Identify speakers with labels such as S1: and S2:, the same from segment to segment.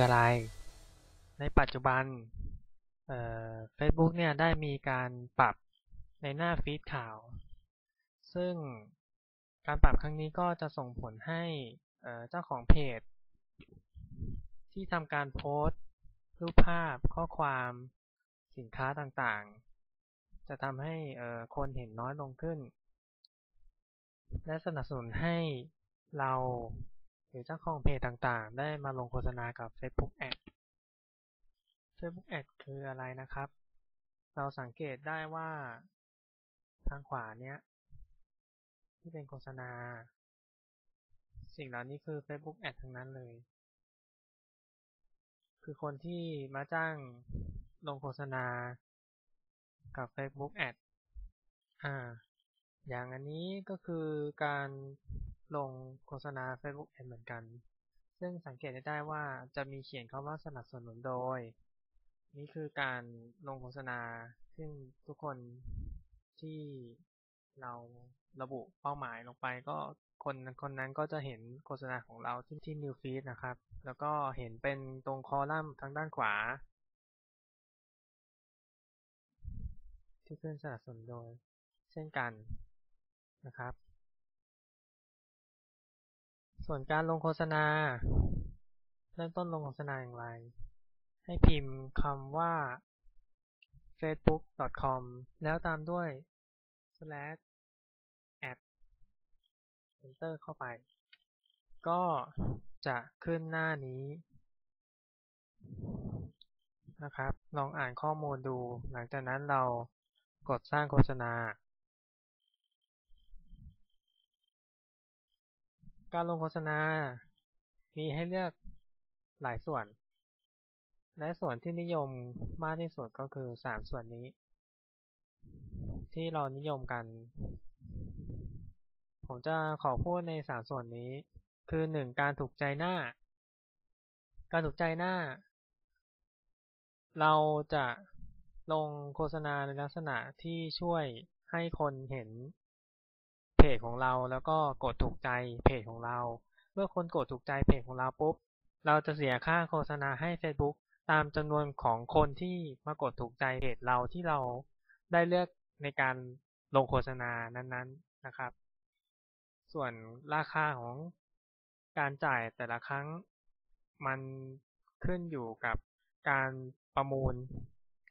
S1: คืออะไร ในปัจจุบันเอ่อ Facebook เนี่ยได้มีการปรับในหน้าฟีดข่าว ซึ่งการปรับครั้งนี้ก็จะส่งผลให้เจ้าของเพจ ที่ทำการโพสต์ รูปภาพข้อความสินค้าต่างๆ จะทำให้คนเห็นน้อยลงขึ้น และสนับสนุนให้เรา หรือเจ้าของเพจต่างๆ ได้มาลงโฆษณากับ Facebook Ad Facebook Ad คืออะไรนะครับ เราสังเกตได้ว่าทางขวาเนี้ยที่เป็นโฆษณา สิ่งเหล่านี้คือ Facebook Ad ทั้งนั้นเลย คือคนที่มาจ้างลงโฆษณากับ Facebook Ad อ่า อย่างอันนี้ก็คือการ ลงโฆษณา Facebook Ad เหมือนกัน ซึ่งสังเกตได้ว่าจะมีเขียนคำว่าสนับสนุนโดย นี่คือการลงโฆษณา ซึ่งทุกคนที่เราระบุเป้าหมายลงไปก็คนคนนั้นก็จะเห็นโฆษณาของเราที่ที่ New Feed นะครับ แล้วก็เห็นเป็นตรงคอลัมน์ทางด้านขวา ที่ขึ้นสนับสนุนโดย เช่นกันนะครับ ส่วนการลงโฆษณา เริ่มต้นลงโฆษณาอย่างไร ให้พิมพ์คำว่า facebook.com แล้วตามด้วย slash ad enter เข้าไป ก็จะขึ้นหน้านี้นะครับ ลองอ่านข้อมูลดู หลังจากนั้นเรากดสร้างโฆษณา การลงโฆษณา มีให้เลือกหลายส่วน และส่วนที่นิยมมากที่สุดก็คือ3ส่วนนี้ ที่เรานิยมกัน ผมจะขอพูดใน3ส่วนนี้ คือ 1. การถูกใจหน้า การถูกใจหน้า เราจะลงโฆษณาในลักษณะที่ช่วยให้คนเห็น เพจของเราแล้วก็กดถูกใจเพจของเรา เมื่อคนกดถูกใจเพจของเราปุ๊บ เราจะเสียค่าโฆษณาให้ Facebook ตามจำนวนของคนที่มากดถูกใจเพจเราที่เราได้เลือกในการลงโฆษณานั้นๆนะครับ ส่วนราคาของการจ่ายแต่ละครั้งมันขึ้นอยู่กับการประมูล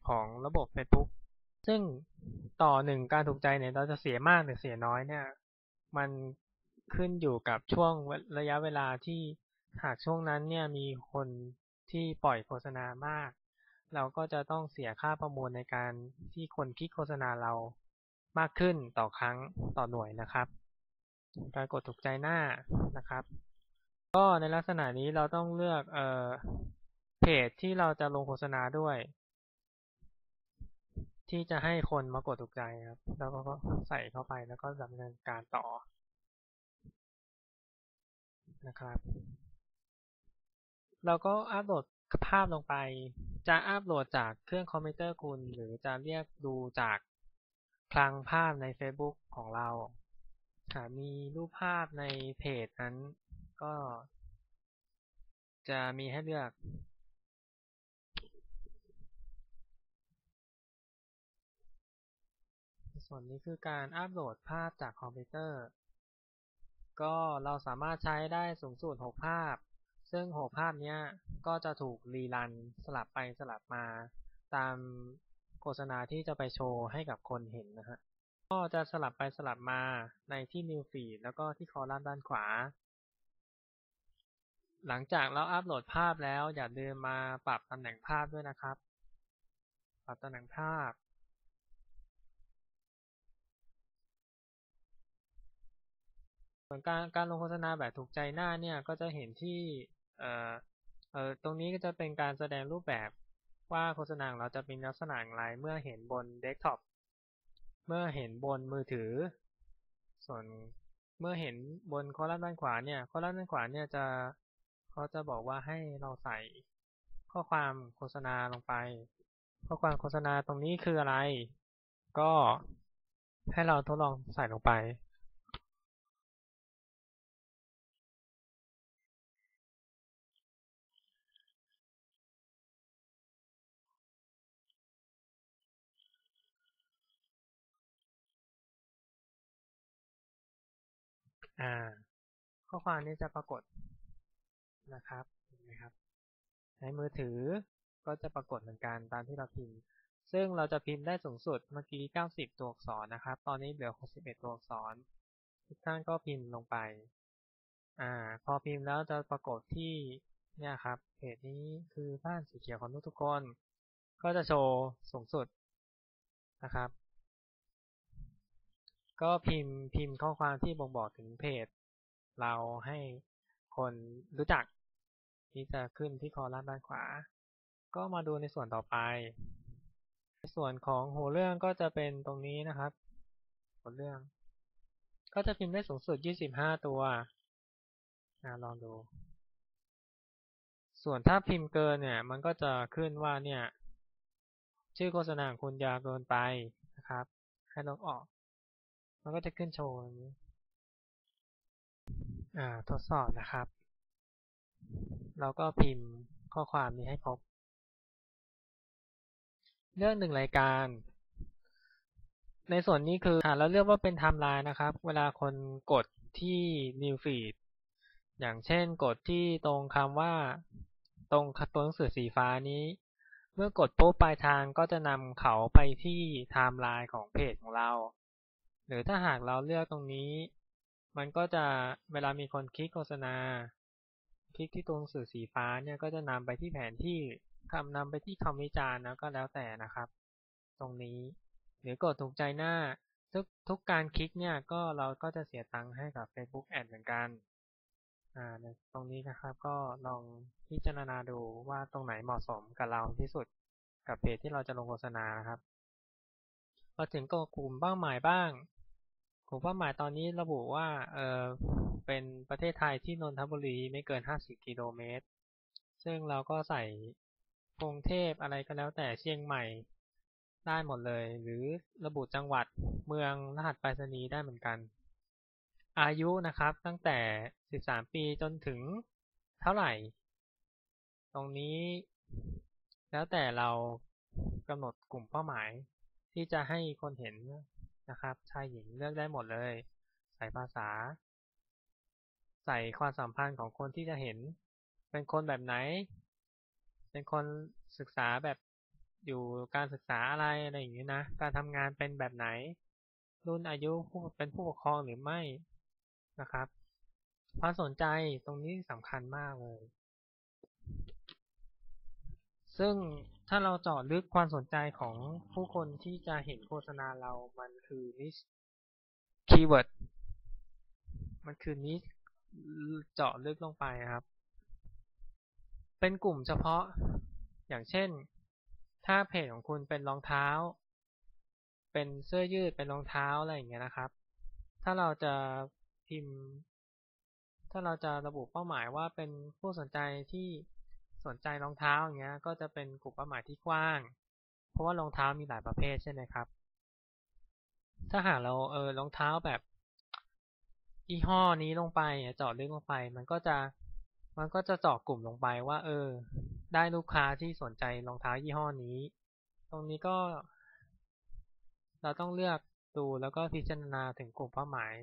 S1: ของระบบ Facebook ซึ่งต่อหนึ่งการถูกใจเนี่ย เราจะเสียมากหรือเสียน้อยเนี่ย มันขึ้นอยู่กับช่วงระยะเวลาที่หากช่วงนั้นเนี่ยมีคนที่ปล่อยโฆษณามาก เราก็จะต้องเสียค่าประมูลในการที่คนคลิกโฆษณาเรามากขึ้นต่อครั้งต่อหน่วยนะครับ การกดถูกใจหน้านะครับ ก็ในลักษณะนี้เราต้องเลือกเอ่อเพจที่เราจะลงโฆษณาด้วย ที่จะให้คนมากดถูกใจครับ แล้วก็ใส่เข้าไปแล้วก็ดำเนินการต่อนะครับ เราก็อัปโหลดภาพลงไป จะอัปโหลดจากเครื่องคอมพิวเตอร์คุณ หรือจะเรียกดูจากคลังภาพใน Facebook ของเราหากมีรูปภาพในเพจนั้นก็จะมีให้เลือก ส่วนนี้คือการอัปโหลดภาพจากคอมพิวเตอร์ ก็เราสามารถใช้ได้สูงสุด 6 ภาพ ซึ่ง 6 ภาพนี้ก็จะถูกรีรันสลับไปสลับมา ตามโฆษณาที่จะไปโชว์ให้กับคนเห็นนะฮะ ก็จะสลับไปสลับมาในที่ New Feed แล้วก็ที่คอลัมน์ด้านขวา หลังจากเราอัปโหลดภาพแล้วอย่าลืมมาปรับตำแหน่งภาพด้วยนะครับ ปรับตำแหน่งภาพ ส่วนการการลงโฆษณาแบบถูกใจหน้าเนี่ยก็จะเห็นที่เอ่อเอ่อตรงนี้ก็จะเป็นการแสดงรูปแบบว่าโฆษณาของเราจะเป็นลักษณะอย่างไรเมื่อเห็นบนเดสก์ท็อปเมื่อเห็นบนมือถือ ส่วนเมื่อเห็นบนคอลัมน์ด้านขวาเนี่ยคอลัมน์ด้านขวาเนี่ยจะเขาจะบอกว่าให้เราใส่ข้อความโฆษณาลงไป ข้อความโฆษณาตรงนี้คืออะไร ก็ให้เราทดลองใส่ลงไป อ่า ข้อความนี้จะปรากฏนะครับเห็นไหมครับ ในมือถือก็จะปรากฏเหมือนกันตามที่เราพิมพ์ ซึ่งเราจะพิมพ์ได้สูงสุดเมื่อกี้ 90 ตัวอักษรนะครับ ตอนนี้เหลือ 61 ตัวอักษร ทุกท่านก็พิมพ์ลงไป อ่า พอพิมพ์แล้วจะปรากฏที่เนี่ยครับ เพจนี้คือบ้านสีเขียวของทุกๆคน ก็จะโชว์สูงสุดนะครับ ก็พิมพ์พิมพ์ข้อความที่บ่งบอกถึงเพจ เราให้คนรู้จัก ที่จะขึ้นที่คอลัมน์ด้านขวา ก็มาดูในส่วนต่อไป ในส่วนของหัวเรื่องก็จะเป็นตรงนี้นะครับหัวเรื่อง ก็จะพิมพ์ได้สูงสุด 25 ตัวนะลองดู ส่วนถ้าพิมพ์เกินเนี่ย มันก็จะขึ้นว่าเนี่ย ชื่อโฆษณาของคุณยาวเกินไปนะครับ ให้ลบออก มันก็จะขึ้นโชว์อย่างนี้ทดสอบนะครับเราก็พิมพ์ข้อความนี้ให้ครบเลือกหนึ่งรายการ ในส่วนนี้คืออ่าเราเลือกว่าเป็นไทม์ไลน์นะครับ เวลาคนกดที่ New Feed อย่างเช่นกดที่ตรงคำว่าตรงตัวหนังสือสีฟ้านี้ เมื่อกดปุ๊บปลายทางก็จะนำเขาไปที่ไทม์ไลน์ของเพจของเรา หรือถ้าหากเราเลือกตรงนี้ มันก็จะเวลามีคนคลิกโฆษณา คลิกที่ตัวหนังสื่อสีฟ้าเนี่ยก็จะนำไปที่แผนที่คำนำไปที่คำวิจารณ์แล้วก็แล้วแต่นะครับ ตรงนี้ หรือกดถูกใจหน้าทุกทุกการคลิกเนี่ยก็เราก็จะเสียตังค์ให้กับ Facebook Ad เหมือนกันอ่าตรงนี้นะครับก็ลองพิจารณาดูว่าตรงไหนเหมาะสมกับเราที่สุดกับเพจที่เราจะลงโฆษณานะครับพอถึงกลุ่มเป้าหมายบ้าง กลุ่มเป้าหมายตอนนี้ระบุว่า เออเป็นประเทศไทยที่นนทบุรีไม่เกิน50กิโลเมตร ซึ่งเราก็ใส่กรุงเทพอะไรก็แล้วแต่เชียงใหม่ได้หมดเลย หรือระบุจังหวัดเมืองรหัสไปรษณีย์ได้เหมือนกัน อายุนะครับตั้งแต่13ปีจนถึงเท่าไหร่ ตรงนี้แล้วแต่เรากำหนดกลุ่มเป้าหมายที่จะให้คนเห็น นะครับ ชายหญิงเลือกได้หมดเลย ใส่ภาษา ใส่ความสัมพันธ์ของคนที่จะเห็น เป็นคนแบบไหน เป็นคนศึกษาแบบอยู่การศึกษาอะไรอะไรอย่างนี้นะ การทำงานเป็นแบบไหน รุ่นอายุเป็นผู้ปกครองหรือไม่นะครับ ความสนใจตรงนี้สำคัญมากเลย ซึ่งถ้าเราเจาะลึกความสนใจของผู้คนที่จะเห็นโฆษณาเรามันคือ niche keyword มันคือ niche เจาะลึกลงไปครับ เป็นกลุ่มเฉพาะอย่างเช่น ถ้าเพจของคุณเป็นรองเท้า เป็นเสื้อยืดเป็นรองเท้าอะไรอย่างเงี้ยนะครับ ถ้าเราจะพิมพ์ ถ้าเราจะระบุเป้าหมายว่าเป็นผู้สนใจที่ สนใจรองเท้าอย่างเงี้ย ก็จะเป็นกลุ่มเป้าหมายที่กว้าง เพราะว่ารองเท้ามีหลายประเภทใช่ไหมครับ ถ้าหากเราเออรองเท้าแบบยี่ห้อนี้ลงไปเจาะลึกลงไป มันก็จะมันก็จะเจาะกลุ่มลงไปว่า เออ ได้ลูกค้าที่สนใจรองเท้ายี่ห้อนี้ ตรงนี้ก็ เราต้องเลือกดูแล้วก็พิจารณาถึงกลุ่มเป้าหมาย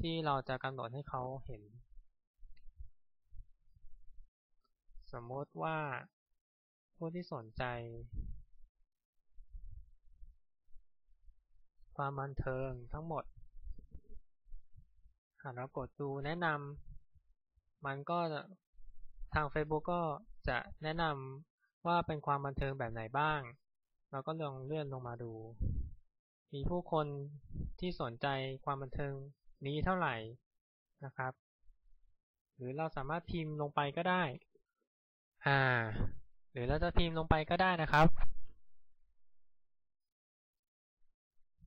S1: ที่เราจะกำหนดให้เขาเห็น สมมติว่า ผู้ที่สนใจ ความบันเทิงทั้งหมด หากเรากดดูแนะนำมันก็ทาง Facebook ก็จะแนะนำว่าเป็นความบันเทิงแบบไหนบ้าง เราก็ลองเลื่อนลงมาดู มีผู้คนที่สนใจความบันเทิงนี้เท่าไหร่นะครับ หรือเราสามารถพิมพ์ลงไปก็ได้ อ่า หรือเราจะพิมพ์ลงไปก็ได้นะครับ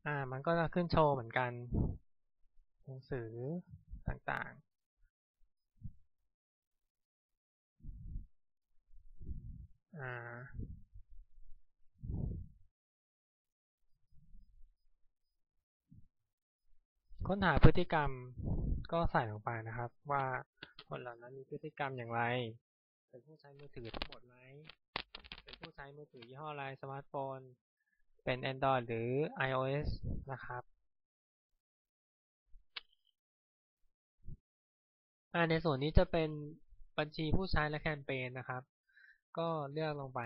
S1: อ่า มันก็จะขึ้นโชว์เหมือนกันหนังสือต่างๆอ่าค้นหาพฤติกรรมก็ใส่ลงไปนะครับ ว่าคนเหล่านั้นมีพฤติกรรมอย่างไร เป็นผู้ใช้มือถือทั้งหมดไหม เป็นผู้ใช้มือถือยี่ห้ออะไรสมาร์ทโฟน เป็น Android หรือ iOS นะครับในส่วนนี้จะเป็นบัญชีผู้ใช้และแคมเปญนะครับ ก็เลือกลงไป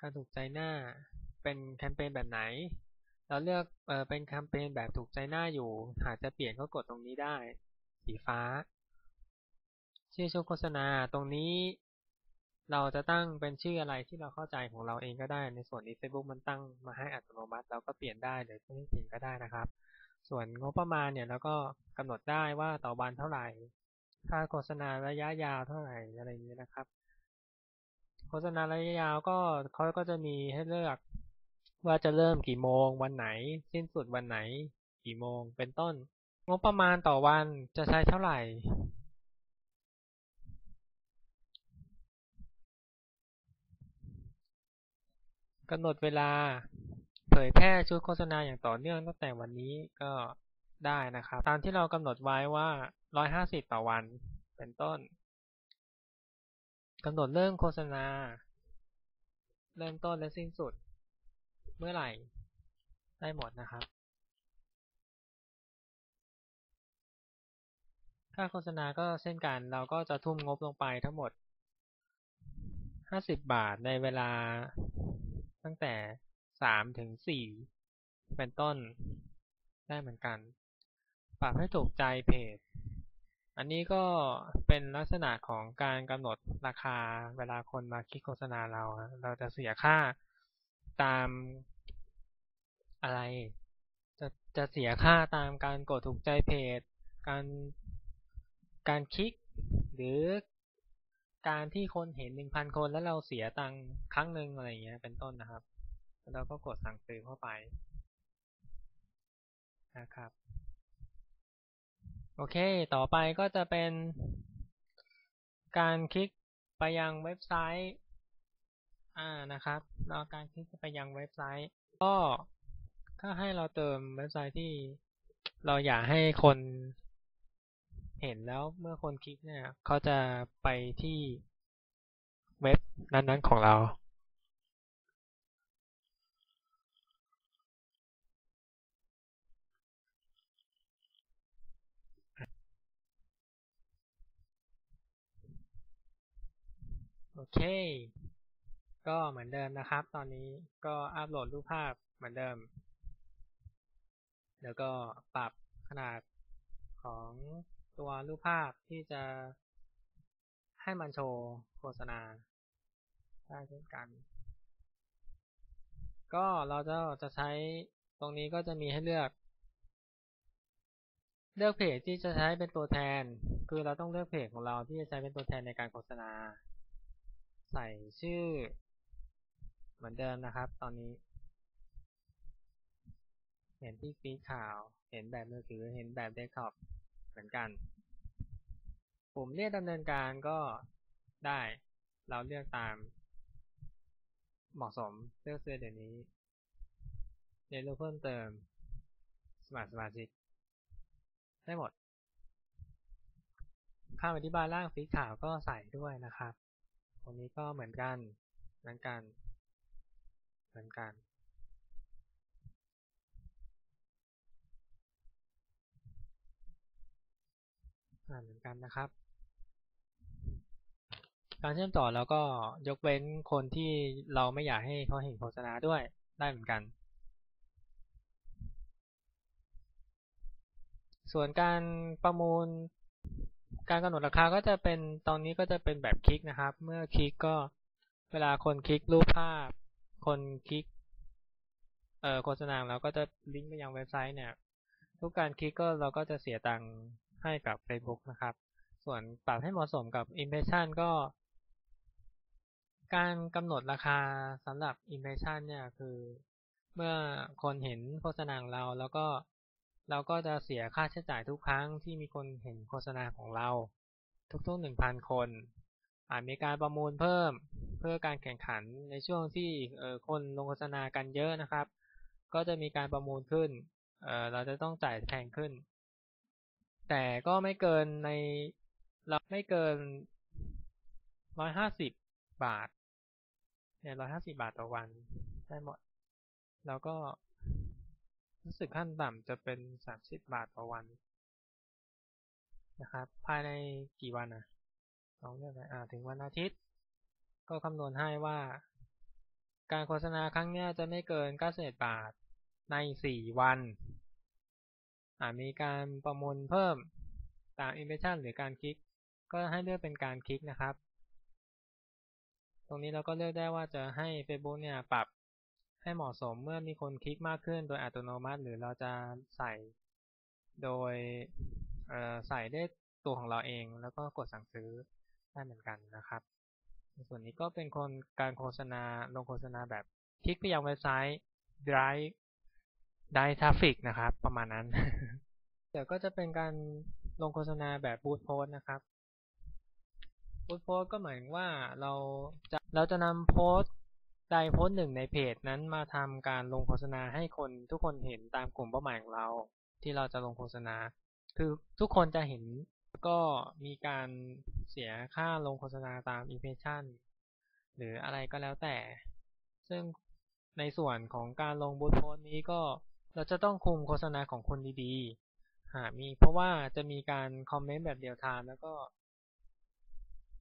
S1: การถูกใจหน้าเป็นแคมเปญแบบไหน เราเลือกเออเป็นแคมเปญแบบถูกใจหน้าอยู่ หากจะเปลี่ยนก็กดตรงนี้ได้ สีฟ้า ชื่อช่วงโฆษณาตรงนี้ เราจะตั้งเป็นชื่ออะไรที่เราเข้าใจของเราเองก็ได้ ในส่วนนี้ Facebook มันตั้งมาให้อัตโนมัติ เราก็เปลี่ยนได้หรือไม่เปลี่ยนก็ได้นะครับ ส่วนงบประมาณเนี่ยเราก็กำหนดได้ว่าต่อวันเท่าไหร่ค่าโฆษณาระยะยาวเท่าไหร่อะไรอย่างนี้นะครับ โฆษณาระยะยาวก็เขาก็จะมีให้เลือก ว่าจะเริ่มกี่โมง วันไหน สิ้นสุดวันไหน กี่โมงเป็นต้น งบประมาณต่อวันจะใช้เท่าไหร่ กำหนดเวลาเผยแพร่ชุดโฆษณาอย่างต่อเนื่องตั้งแต่วันนี้ก็ได้นะครับ ตามที่เรากำหนดไว้ว่า 150 ต่อวันเป็นต้นกำหนดเริ่มโฆษณา เริ่มต้นและสิ้นสุด เมื่อไหร่ได้หมดนะครับค่าโฆษณาก็เช่นกันเราก็จะทุ่มงบลงไปทั้งหมด 50 บาทในเวลา ตั้งแต่3ถึง4เป็นต้นได้เหมือนกัน ปรับให้ถูกใจเพจ อันนี้ก็เป็นลักษณะของการกำหนดราคาเวลาคนมาคลิกโฆษณาเรา เราจะเสียค่าตามอะไร จะจะเสียค่าตามการกดถูกใจเพจ การการคลิกหรือ การที่คนเห็นหนึ่งพันคนแล้วเราเสียตังค์ครั้งหนึ่งอะไรเงี้ย เป็นต้นนะครับ แล้วเราก็กดสั่งซื้อเข้าไปนะครับ โอเค ต่อไปก็จะเป็นการคลิกไปยังเว็บไซต์อ่านะครับเราการคลิกไปยังเว็บไซต์ ก็ถ้าให้เราเติมเว็บไซต์ที่เราอยากให้คน เห็นแล้วเมื่อคนคลิกเนี่ยเขาจะไปที่เว็บนั้นๆของเรา โอเค ก็เหมือนเดิมนะครับ ตอนนี้ก็อัปโหลดรูปภาพเหมือนเดิม แล้วก็ปรับขนาดของ ตัวรูปภาพที่จะให้มันโชว์โฆษณาได้เช่นกัน ก็เราจะจะใช้ตรงนี้ก็จะมีให้เลือก เลือกเพจที่จะใช้เป็นตัวแทน คือเราต้องเลือกเพจของเราที่จะใช้เป็นตัวแทนในการโฆษณา ใส่ชื่อ เหมือนเดิมนะครับ ตอนนี้ เห็นที่ฟีดข่าว เห็นแบบมือถือ เห็นแบบเดสก์ท็อป เหมือนกัน ปุ่มเรียกดำเนินการก็ได้เราเลือกตาม เหมาะสมเลือกเสื้อเดี๋ยวนี้เรียนรู้เพิ่มเติม สมัครสมาชิกได้หมดคำอธิบายล่างฟีข่าวก็ใส่ด้วยนะครับ ตรงนี้ก็เหมือนกัน เหมือนกัน เหมือนกัน เหมือนกันนะครับ การเชื่อมต่อแล้วก็ยกเว้นคนที่เราไม่อยากให้เขาเห็นโฆษณาด้วยได้เหมือนกัน ส่วนการประมูลการกำหนดราคาก็จะเป็นตอนนี้ก็จะเป็นแบบคลิกนะครับ เมื่อคลิกก็เวลาคนคลิกรูปภาพ คนคลิกเอ่อโฆษณาเราก็จะลิงก์ไปยังเว็บไซต์เนี่ย ทุกการคลิกก็เราก็จะเสียตังค์ ให้กับ Facebook นะครับ ส่วนปรับให้เหมาะสมกับ Impression ก็ การกำหนดราคาสำหรับ Impression เนี่ยคือเมื่อคนเห็นโฆษณาของเราแล้วก็เราก็จะเสียค่าใช้จ่ายทุกครั้งที่มีคนเห็นโฆษณาของเรา ทุกๆหนึ่งพันคนอาจมีการประมูลเพิ่มเพื่อการแข่งขันในช่วงที่คนลงโฆษณากันเยอะนะครับ ก็จะมีการประมูลขึ้นเเราจะต้องจ่ายแพงขึ้น แต่ก็ไม่เกินในเราไม่เกินร้อยห้าสิบบาทเนี่ยร้อยห้าสิบาทต่อวันได้หมด แล้วก็รู้สึกขั้นต่ำจะเป็นสามสิบบาทต่อวันนะครับ ภายในกี่วันอะลองเลือกเลยอ่าถึงวันอาทิตย์ ก็คำนวณให้ว่า การโฆษณาครั้งนี้จะไม่เกิน91บบาทใน4วัน มีการประมูลเพิ่มตาม impression หรือการคลิก ก็ให้เลือกเป็นการคลิกนะครับ ตรงนี้เราก็เลือกได้ว่าจะให้ Facebook เนี่ยปรับให้เหมาะสมเมื่อมีคนคลิกมากขึ้นโดยอัตโนมัติ หรือเราจะใส่โดยใส่ได้ตัวของเราเองแล้วก็กดสั่งซื้อได้เหมือนกันนะครับ ส่วนนี้ก็เป็นคนการโฆษณาลงโฆษณาแบบคลิกไปยังเว็บไซต์ drive drive traffic นะครับ ประมาณนั้น เดี๋ยวก็จะเป็นการลงโฆษณาแบบบูทโพสนะครับบูทโพสก็หมายว่าเราจะเราจะนำโพสใดโพสหนึ่งในเพจนั้นมาทำการลงโฆษณาให้คนทุกคนเห็นตามกลุ่มเป้าหมายของเรา ที่เราจะลงโฆษณา คือทุกคนจะเห็นก็มีการเสียค่าลงโฆษณาตาม impression หรืออะไรก็แล้วแต่ ซึ่งในส่วนของการลงบูทโพสนี้ก็ เราจะต้องคุมโฆษณาของคนดีๆ หามีเพราะว่าจะมีการคอมเมนต์แบบเดียวทานแล้วก็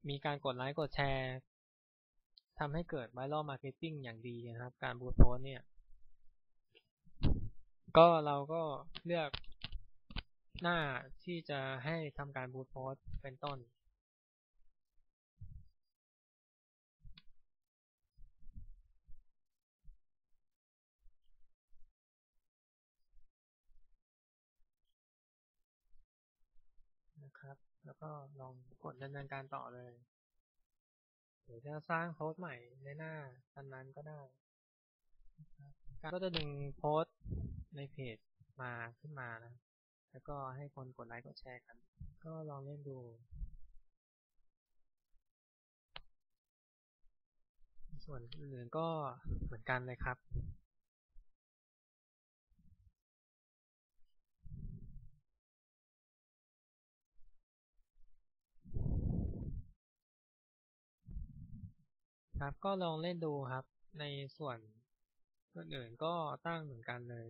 S1: มีการกดไลค์กดแชร์ทำให้เกิดไวรัลมาร์เก็ตติ้งอย่างดีนะครับ การบูทโพสเนี่ย ก็เราก็เลือกหน้าที่จะให้ทำการบูทโพสเป็นต้น ก็ลองกดดำเนินการต่อเลย หรือจะสร้างโพสต์ใหม่ในหน้านั้นก็ได้ก็จะดึงโพสต์ในเพจมาขึ้นมานะ แล้วก็ให้คนกดไลค์กดแชร์กัน ก็ลองเล่นดูส่วนอื่นก็เหมือนกันเลยครับ ครับก็ลองเล่นดูครับในส่วนอื่นก็ตั้งเหมือนกันเลย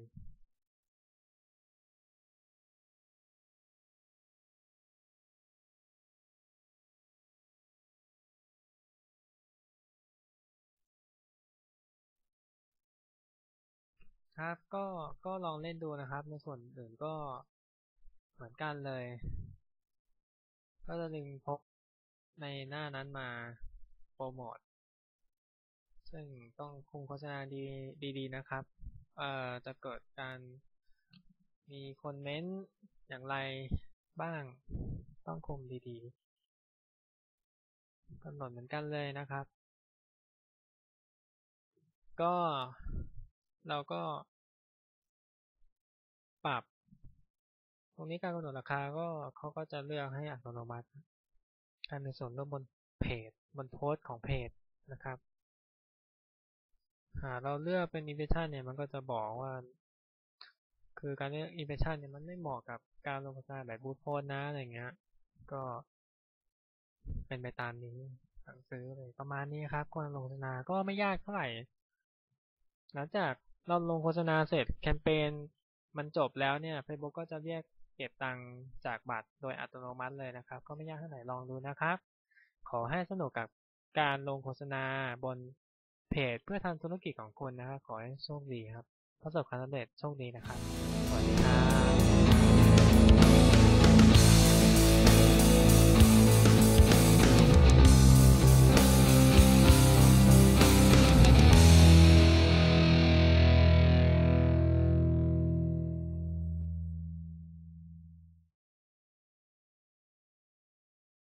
S1: ครับก็ก็ลองเล่นดูนะครับ ในส่วนอื่นก็เหมือนกันเลย ก็จะดึงพกในหน้านั้นมาโปรโมท ซึ่งต้องคุมโฆษณาดีดีๆนะครับ เอ่อจะเกิดการมีคนเม้นอย่างไรบ้าง ต้องคุมดีๆกำหนดเหมือนกันเลยนะครับ ก็เราก็ ปรับ ตรงนี้การกำหนดราคาก็เขาก็จะเลือกให้อัตโนมัติการในส่วนร่วมบนเพจบนโพสต์ของเพจนะครับ หาเราเลือกเป็น impression เนี่ยมันก็จะบอกว่า คือการเลือก impression เนี่ยมันไม่เหมาะกับการลงโฆษณาแบบบูทโพสนะอะไรเงี้ย ก็เป็นไปตามนี้สั่งซื้อเลยประมาณนี้ครับการลงโฆษณาก็ไม่ยากเท่าไหร่ หลังจากเราลงโฆษณาเสร็จแคมเปญมันจบแล้วเนี่ย Facebook ก็จะเรียกเก็บตังค์จากบัตรโดยอัตโนมัติเลยนะครับ ก็ไม่ยากเท่าไหร่ลองดูนะครับ ขอให้สนุกกับการลงโฆษณาบน เพจเพื่อทำธุรกิจของคุณนะครับขอให้โชคดีครับ ประสบความสำเร็จโชคดีนะครับ สวัสดีครับ